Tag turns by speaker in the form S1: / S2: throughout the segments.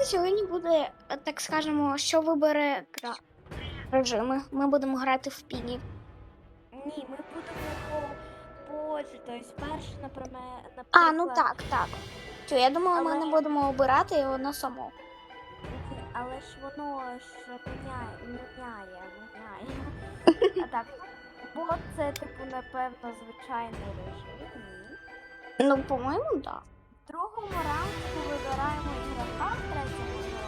S1: давайте сьогодні буде, е, так скажемо, що вибере гра режими. Ми будемо грати в піні.
S2: Ні, ми будемо по позі, тобто перше, наприклад,
S1: А, ну так, так. Що, я думала, ми не будемо обирати його на само.
S2: Але ж воно ж міняє, міняє, міняє. А так, бот це, типу, напевно, звичайний режим.
S1: Ну, по-моєму, так.
S2: В другому раунді вибираємо ігрока, в четвертому.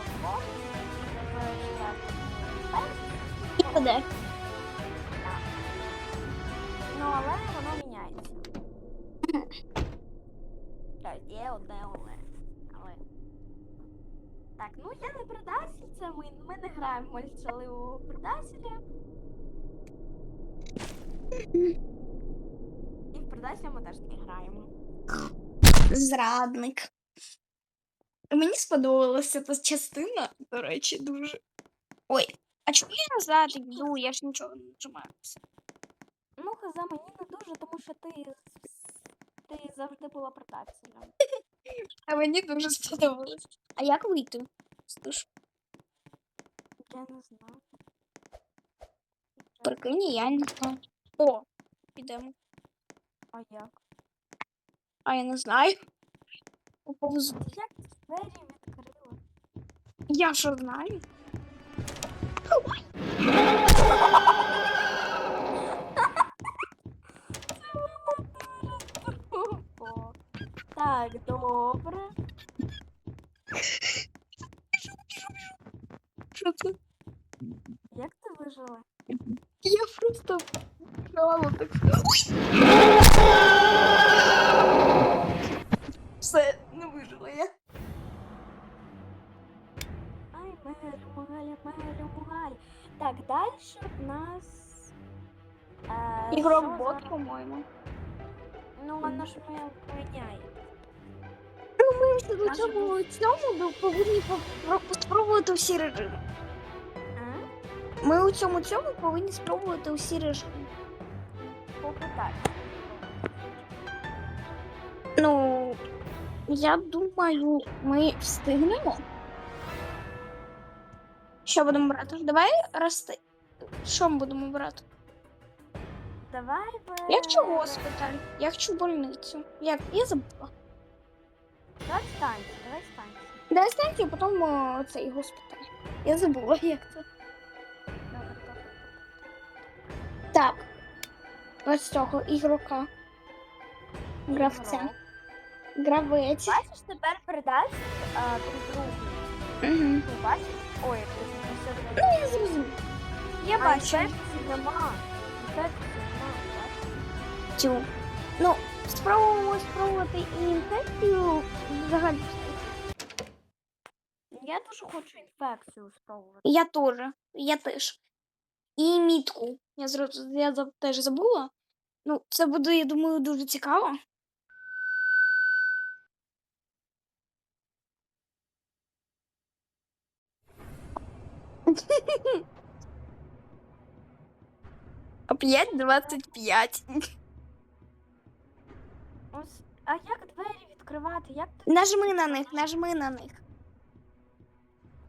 S1: І буде.
S2: Ну, але воно міняється. Так, є одне але. але. Так, ну я не предатель, це ми, ми не граємо мультяливого предателя. І в предателя ми теж не граємо.
S1: Зрадник. Мені сподобалася ця частина, до речі, дуже. Ой, а чому я назад йду? Я ж нічого не нажимаю.
S2: Ну, хаза мені не дуже, тому що ти, ти завжди була предателем.
S1: А мені дуже сподобалось. А як вийти? Слушай,
S2: Я не знаю.
S1: прикинь, я не знаю. О, підемо.
S2: А як?
S1: А я не знаю. Поповзу.
S2: Як двері відкрила?
S1: Я що знаю?
S2: Так, добре.
S1: Що це?
S2: Як ти вижила?
S1: Я просто вкрала так. Все, цьому ну, повинні спробувати всі режими. Ми у цьому цьому повинні спробувати усі режими.
S2: Попитай.
S1: Ну, я думаю, ми встигнемо. Що будемо брати? Давай рости. Що ми будемо брати?
S2: Давай.
S1: Я хочу госпіталь, я хочу больницю. Як? Я забула.
S2: Давай станцію, давай станцію.
S1: Дай станцію, потім о, цей госпіталь. Я забула, як це.
S2: Добре, добре.
S1: Так. Ось цього ігрока. Гравця.
S2: Ігрок.
S1: Гравець.
S2: Бачиш, тепер передасть а, друг другу.
S1: Угу.
S2: Бачиш? Ой, ти все
S1: Ну, я зрозумів. Я бачу.
S2: Інфекції нема. Інфекції нема, бачиш?
S1: Цю. Ну, спробуємо спробувати і інфекцію взагалі.
S2: Я дуже хочу інфекцію спробувати.
S1: Я теж. Я теж. І мітку. Я, зроз... я теж забула. Ну, це буде, я думаю, дуже цікаво. Опять 25.
S2: Ось, а як двері відкривати? Як ти...
S1: Нажми на них, нажми на них.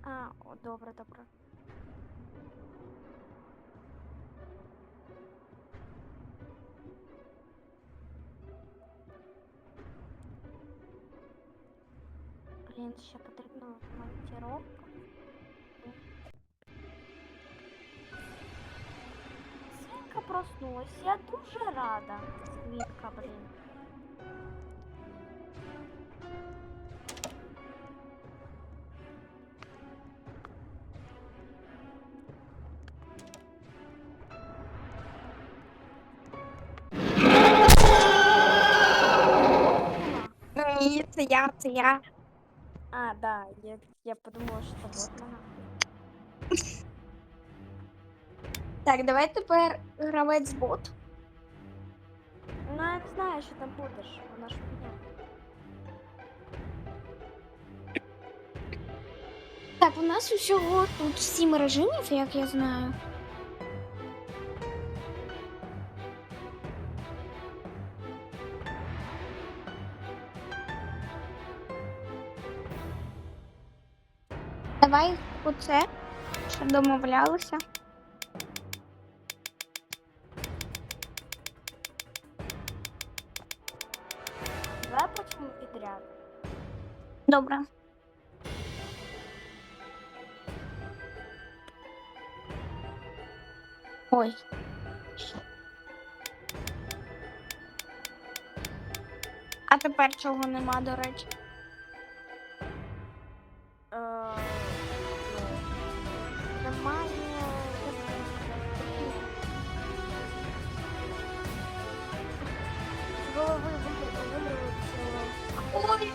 S2: А, о, добре, добре. Блін, ще потрібна монтіровка. Свінка проснулась, я дуже рада. Свінка, блін.
S1: Ні, це я, це я.
S2: А, да, я, я подумала, що це вот вона.
S1: Так, давай тепер гравець бот.
S2: Ну, я знаю, що там будеш, вона ж мене.
S1: Так, у нас усього тут сім режимів, як я знаю. Давай оце, що домовлялися.
S2: Давай почнемо підряд.
S1: Добре. Ой. А тепер чого нема, до речі.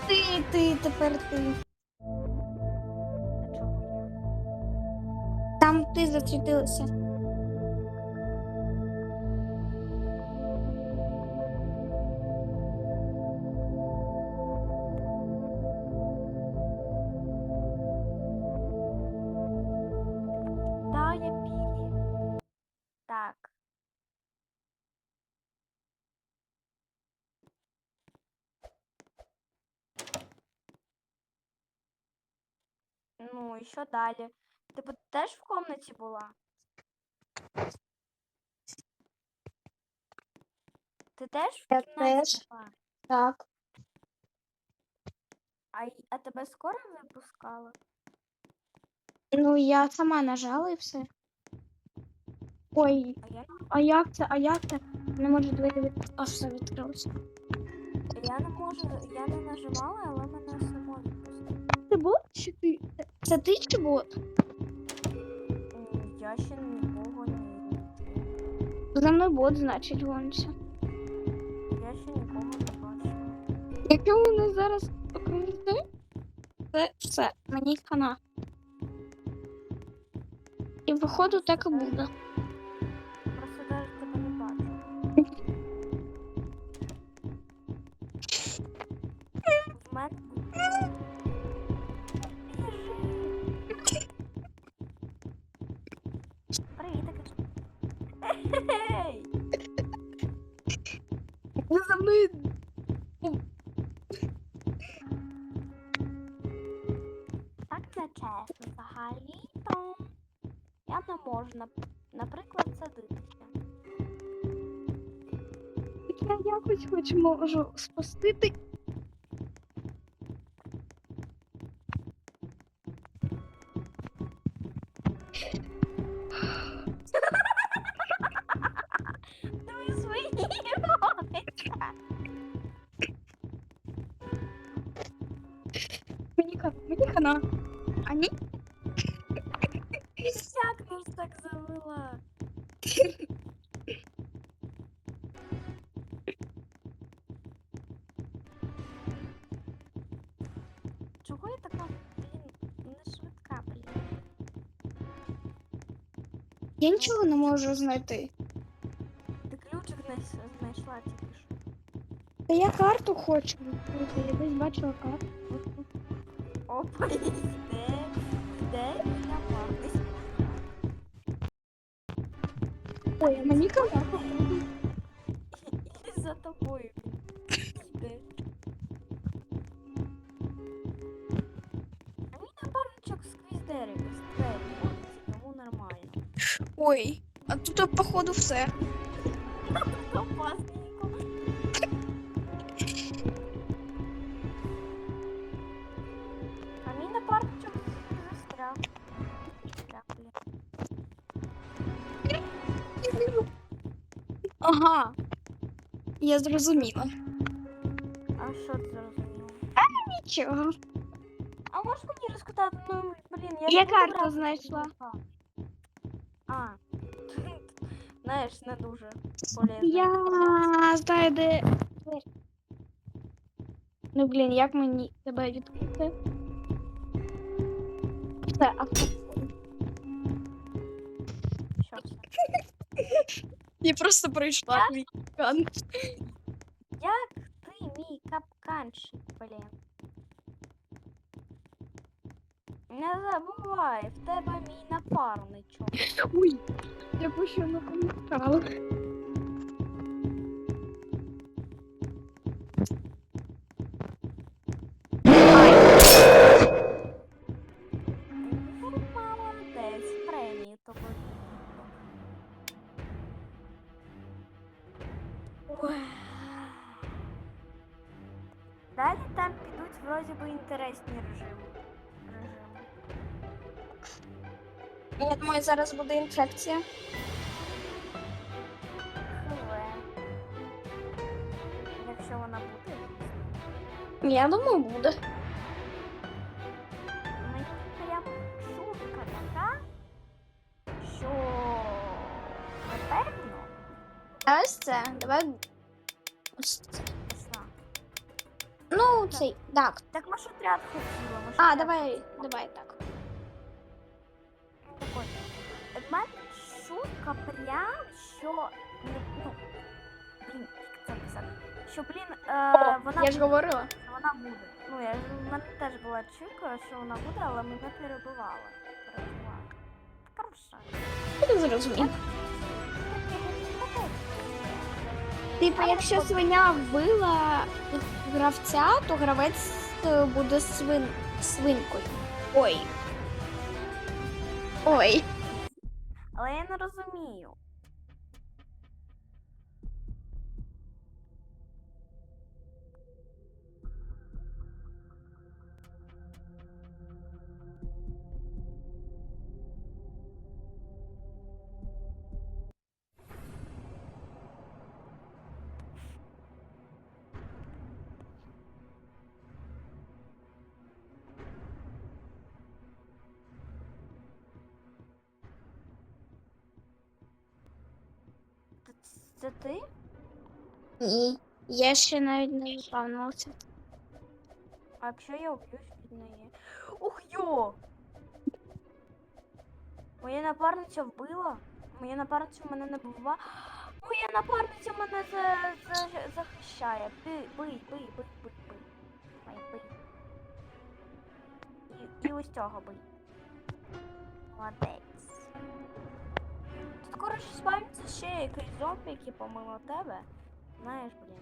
S1: Ти, ти, тепер ти. Там ти засвітилася.
S2: Ну, і що далі? Ти теж в комнаті була? Ти теж в
S1: Я
S2: кімнаті
S1: теж.
S2: була?
S1: Так.
S2: А, й- а тебе скоро випускали?
S1: Ну, я сама нажала і все. Ой,
S2: А я,
S1: а як це? А як це? Не можу двері від... А все відкрилося.
S2: я не можу, я не нажимала, але мене само відпустили.
S1: Бот чи ти? Це ти чи бот?
S2: Я ще нікого не.
S1: За мною бот, значить, гониться.
S2: Я ще нікого не бачила.
S1: Якщо мене зараз окружити, це все, мені хана. І виходу так і буде. Якось можу спустити. Можу знайти.
S2: Ти ключик знайш- знайшла тільки що.
S1: Та я карту хочу. Я десь бачила карту.
S2: Опа, йде, йде.
S1: Ой, а мені.
S2: І за тобою йде. А мій напарничок дерево, тому нормально.
S1: Ой, а тут походу все.
S2: А мій напарничок застряг. Застряг, блін.
S1: Ага. Я зрозуміла.
S2: А що ти зрозуміла?
S1: Нічого.
S2: А можеш мені розказати, ну, блін, я не буду
S1: карту
S2: брати
S1: знайшла.
S2: Знаєш, не дуже полезна.
S1: Я
S2: інформація.
S1: знаю, де двері. Ну, блін, як мені тебе відкрити? Все, а
S2: Що це?
S1: Я просто пройшла мій кан.
S2: Як ти мій капканчик, Не забувай, в тебе мій напарничок.
S1: Ой, я пущу на помічала. Зараз буде інфекція.
S2: Якщо вона буде.
S1: Я думаю, буде.
S2: Мені прям шутка така, що напевно
S1: А ось це. Давай. Ось це. Ну, цей. Так.
S2: Так отряд хотіли.
S1: А, давай, давай. Так
S2: шутка прям, що ну, блін, це писати, що, блін, е, вона,
S1: я ж говорила.
S2: вона буде. Ну, я ж, в мене теж була чуйка, що вона буде, але мене перебивала. Перебивала.
S1: Я зрозумів. Типу, якщо свиня вбила гравця, то гравець е, буде свин... свинкою. Ой. Ой.
S2: Але я не розумію. Це ти?
S1: Ні. Я ще навіть не запевнилася.
S2: А якщо я уб'юсь від неї? Ух йо! Моя напарниця вбила. Моя напарниця мене не вбила. Моя напарниця мене за, за, захищає. Бий, бий, бий, бий, бий, бий. Ай, бий. І, і ось цього бий. Молодець. Ж спавниться ще якийсь зомбі, який помило тебе. Знаєш, блін.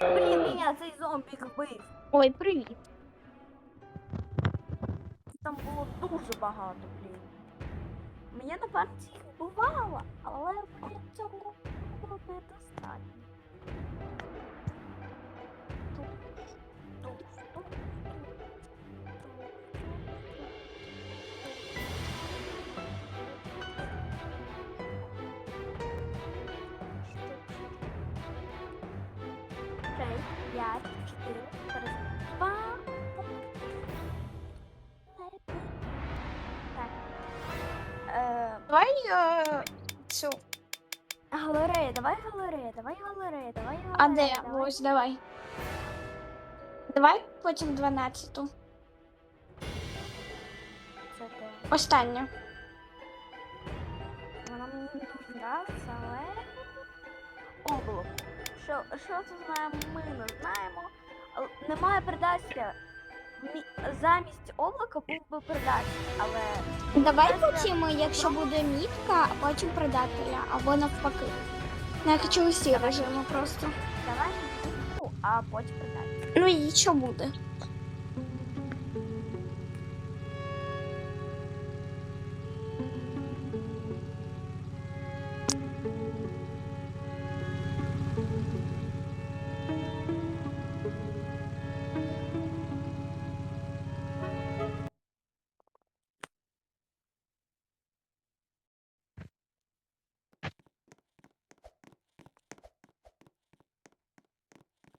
S2: Блін, мене цей зомбік вбив.
S1: Ой, привіт.
S2: Там було дуже багато, блін. Мене напевно їх вбивало, але мені цього було недостатньо. Тут, тут, 4 раз. Два. Так.
S1: Давай е, цю.
S2: галерея, давай галерея, давай галерея, давай галерея.
S1: А де?
S2: давай.
S1: Ось, давай. Давай потім 12-ту. Останню.
S2: Вона мені не дуже але що, що це знаємо, ми не знаємо. Немає предателя. Замість облака був би предатель, але...
S1: Давай потім, якщо буде мітка, а потім предателя, або навпаки. Ну, я хочу усі режими просто.
S2: Давай мітку, а потім предатель.
S1: Ну і що буде?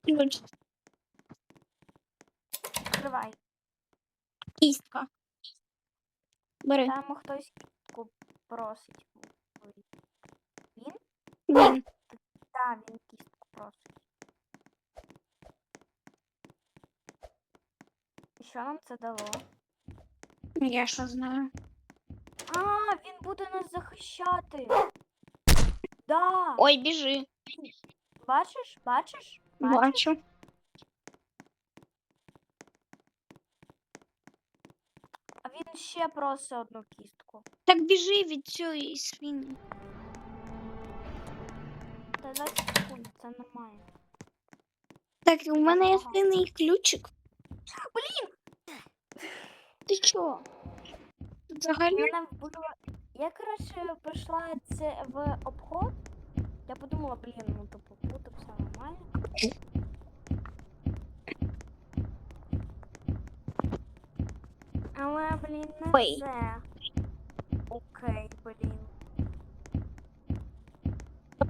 S1: Ключ.
S2: Відкривай.
S1: Кістка. Бери.
S2: Там хтось кістку просить. Він?
S1: Він.
S2: Так, він кістку просить. І що нам це дало?
S1: Я що знаю.
S2: А, він буде нас захищати. Да.
S1: Ой, біжи.
S2: Бачиш? Бачиш?
S1: Бачу.
S2: А він ще просить одну кістку.
S1: Так біжи від цієї свині.
S2: Та 20 секунд, це нормально.
S1: Так, у мене є свиний ключик.
S2: Блін!
S1: Ти чо? Взагалі.
S2: Вбило. Я, коротше, пішла це в обход. Я подумала, блін, ну буде все нормально? Але, блін, не
S1: Ой.
S2: все. Окей, блін.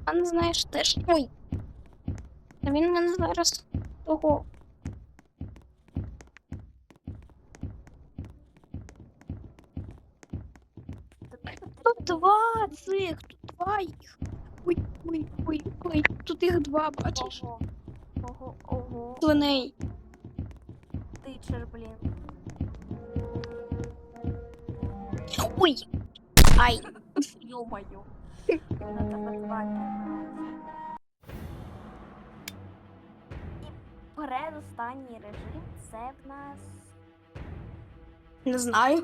S1: Пан, знаєш, теж. Ой. Та він мене зараз
S2: Ого.
S1: Тут два цих, тут два их. Ой, ой, ой, ой. Тут їх два, бачиш?
S2: Ого. Ого, ого.
S1: Свиней.
S2: Тичер, блін.
S1: Ой. Ай.
S2: Ё-моё. На тебе два І передостанній режим це в нас
S1: Не знаю.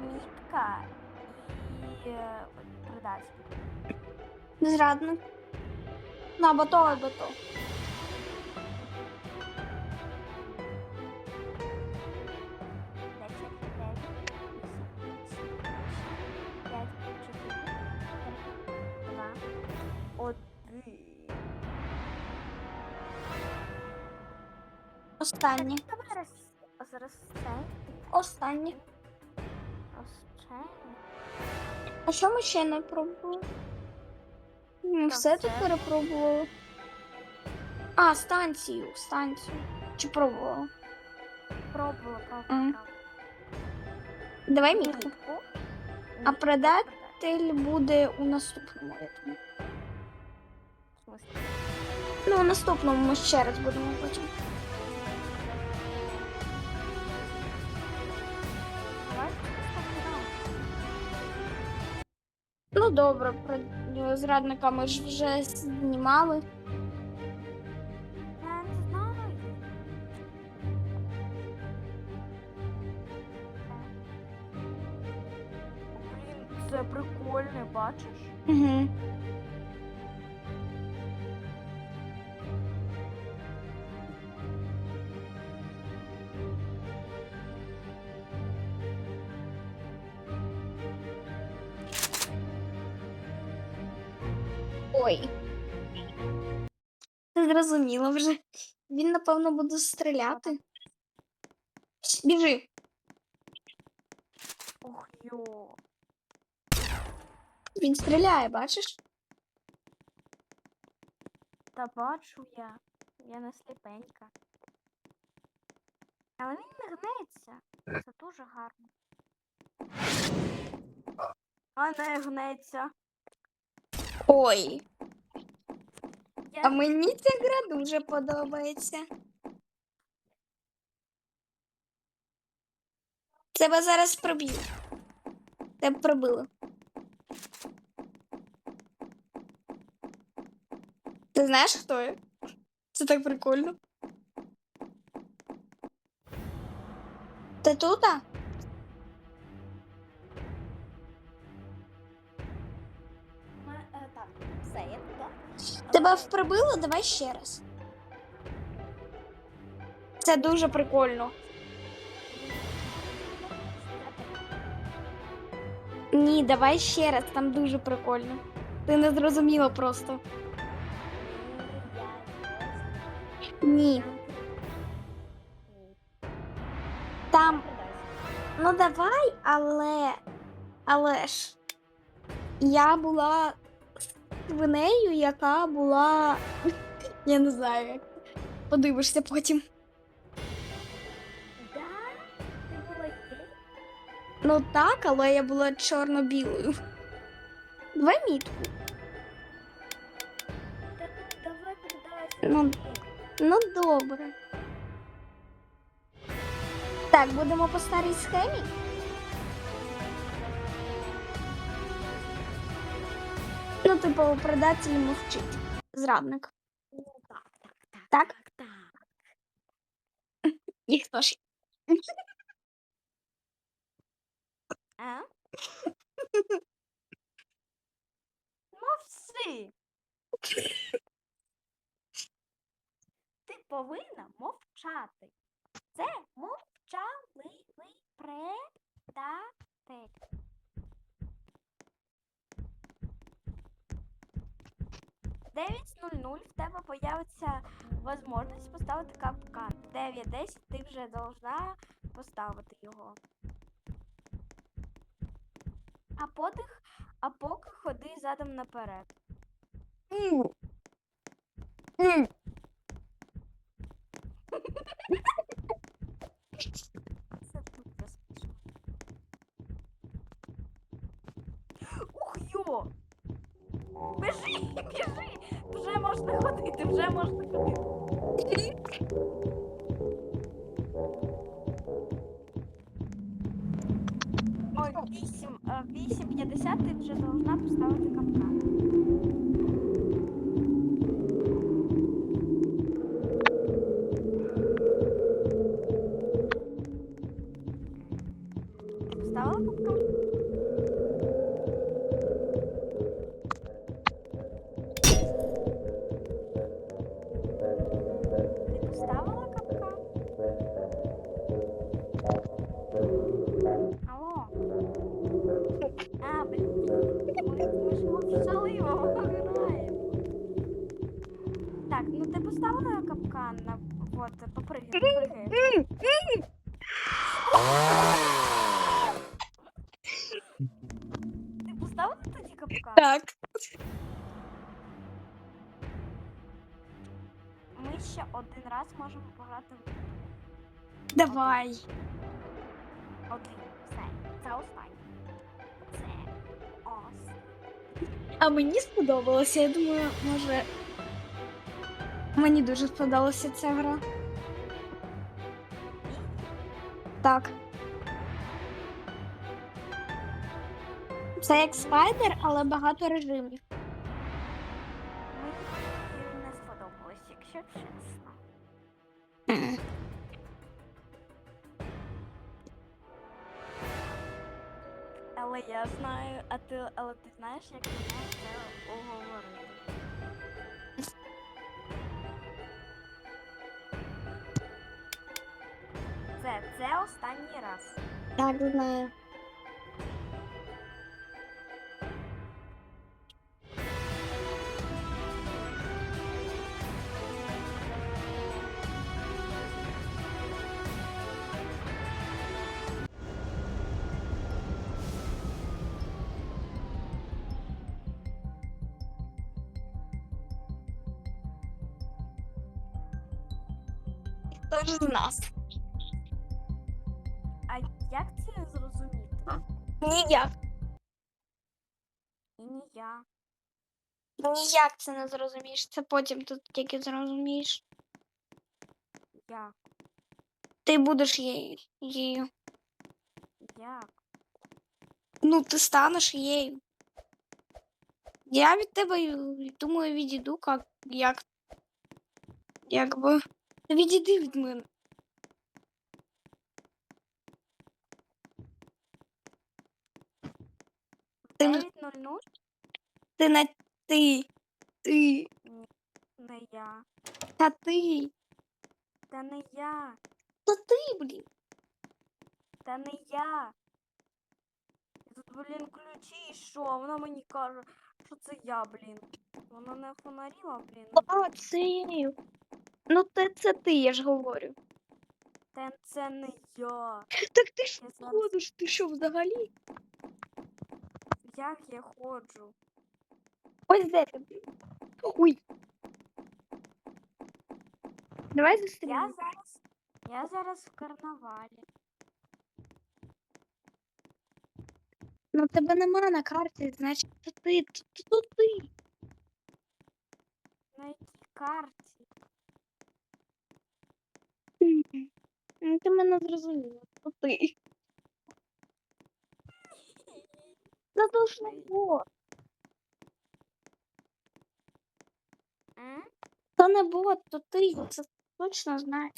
S2: мітка і е, предательство.
S1: Зрадно. На, бато, або то.
S2: Десять, дев'ять, п'ять, чотири, два, один.
S1: Останнє.
S2: Давай роз... зараз це.
S1: Останнє.
S2: Розчайно.
S1: А що ми ще не пробували? Ми
S2: так,
S1: все тут перепробували. А, станцію, станцію. Чи пробувала?
S2: Пробувала, пробувала.
S1: Давай мітку.
S2: Мітку.
S1: А
S2: Мітку
S1: предать?
S2: продати.
S1: Тель буде у наступному. я думаю.
S2: В смислі?
S1: Ну, у наступному ми ще раз будемо потім. Ну добре, про зрадника ми ж вже знімали.
S2: Я не знаю. Блін, це прикольне, бачиш?
S1: Угу. Ти зрозуміла вже. Він, напевно, буде стріляти. Біжи.
S2: Ох йо.
S1: Він стріляє, бачиш?
S2: Та бачу я. Я не сліпенька. Але він не гнеться. Це дуже гарно. А не гнеться.
S1: Ой. А мені ця гра дуже подобається. Тебе зараз проб'ю. Тебе пробило. Ти знаєш, хто я? Це так прикольно. Ти тут? а? Тебе пробило? Давай ще раз. Це дуже прикольно. Ні, давай ще раз, там дуже прикольно. Ти не зрозуміла просто. Ні. Там, ну давай, але. Але ж. Я була свинею, яка була. Я не знаю. як. Подивишся потім. Ну так, але я була чорно-білою. Давай мітку. Ну, ну добре. Так, будемо по старій схемі. Ну, типу, предатель мовчить. Зрадник.
S2: Так, так, так,
S1: Так?
S2: так, так.
S1: І ж?
S2: А? Мовси. Ти повинна мовчати. Це мовчаливий предатель. Дев'ять нуль нуль в тебе появиться можливість поставити капкан. 9-10 ти вже должна поставити його. А подих, а поки ходи задом наперед. Це дуже смішно. Ух йо! Біжи, біжи! Вже можна ходити, вже можна ходити. Ой, 8, е, 8.50 ти вже должна поставити капкан. Так. Ми ще один раз можемо пограти в
S1: Давай.
S2: один. Все. Це останнє. Це ос.
S1: А мені сподобалося. Я думаю, може. Мені дуже сподобалася ця гра. Так. Це як спайдер, але багато режимів.
S2: Мені не сподобалось, якщо чесно. Але я знаю, а ти, але ти знаєш, як мене це оговорити. Це, це останній раз.
S1: Так, знаю. Хто нас?
S2: А як це зрозуміти?
S1: Ніяк.
S2: І не я.
S1: Ніяк це не зрозумієш. Це потім тут тільки зрозумієш.
S2: Як?
S1: Ти будеш її. їю.
S2: Як?
S1: Ну, ти станеш її. Я від тебе й- думаю, відійду, як, як. Якби. Відійди від мене. Ти не-
S2: 9.00?
S1: Ти на ти. Ти.
S2: Не я.
S1: Та ти.
S2: Та не я.
S1: Та ти, блін.
S2: Та не я. Тут, блін, ключі, і що? Вона мені каже, що це я, блін. Вона не фонаріла, блін.
S1: А, це я. Ну, це, це ти, я ж говорю.
S2: Та це не я.
S1: Так ти ж
S2: Я зараз-
S1: ходиш, ти що взагалі?
S2: Як я ходжу?
S1: Ось де ти. Ой. Давай
S2: Я
S1: зустрінемось.
S2: зараз. Я зараз в карнавалі.
S1: Ну тебе нема на карті, значить це ти, то, то ти.
S2: На якій карті?
S1: Ну, ти мене зрозуміла, то ти. Бот.
S2: М?
S1: Це не бот, то ти, це точно знаю.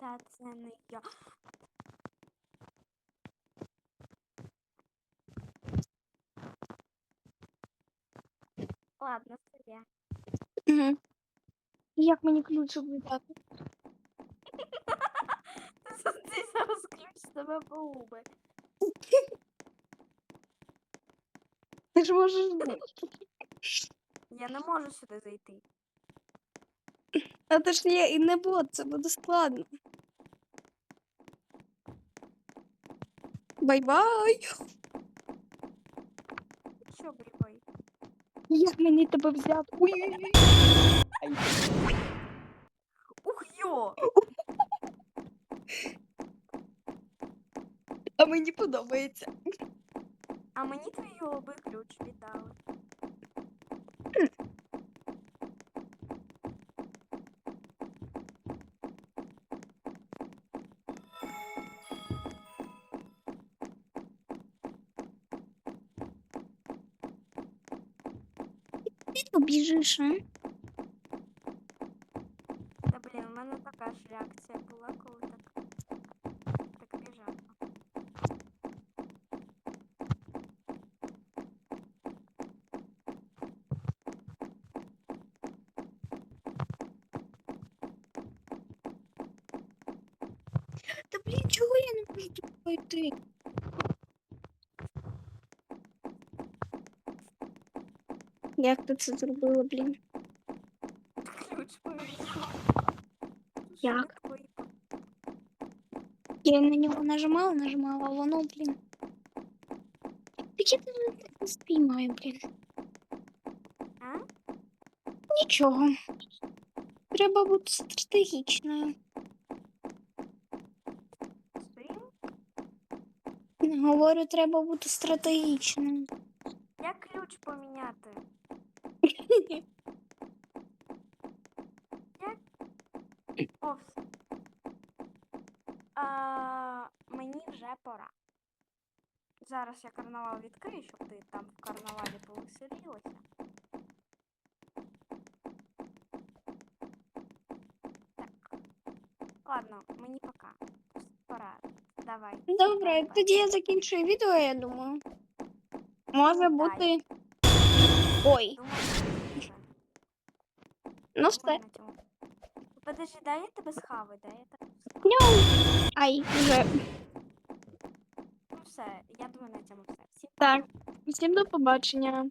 S2: Та це не я. Ладно, це я.
S1: Угу. Як мені ключ видати?
S2: Ти зараз ключ з тебе погубить.
S1: Ти ж можеш.
S2: Я не можу сюди зайти.
S1: А то ж є і не бот, це буде складно. Бай-бай!
S2: обрівай.
S1: Як мені тебе взяти? Ой.
S2: Ух йо!
S1: А мені подобається.
S2: А мені твій голубий ключ віддали.
S1: Ти побіжиш, а? не можу туди пройти? Як ти це зробила, блін?
S2: Ключ повісив.
S1: Як?
S2: Швидко і по-
S1: Я на нього нажимала, нажимала, а воно, блін. Так я тебе не спіймаю, блін.
S2: А?
S1: Нічого. Треба бути стратегічною. Говорю, треба бути стратегічною.
S2: Як ключ поміняти? О, все. А, мені вже пора. Зараз я карнавал відкрию, щоб ти там в карнавалі повеселілася. Так. Ладно, мені. Давай.
S1: Добре,
S2: Давай.
S1: тоді я закінчую відео, я думаю. Може
S2: Ну,
S1: бути. Ой, ну все.
S2: Подожди, дай я тебе схаваю, дай я тебе схаваю.
S1: Ай, вже.
S2: Ну все, я думаю, на цьому все. Всім
S1: Так, всім до побачення.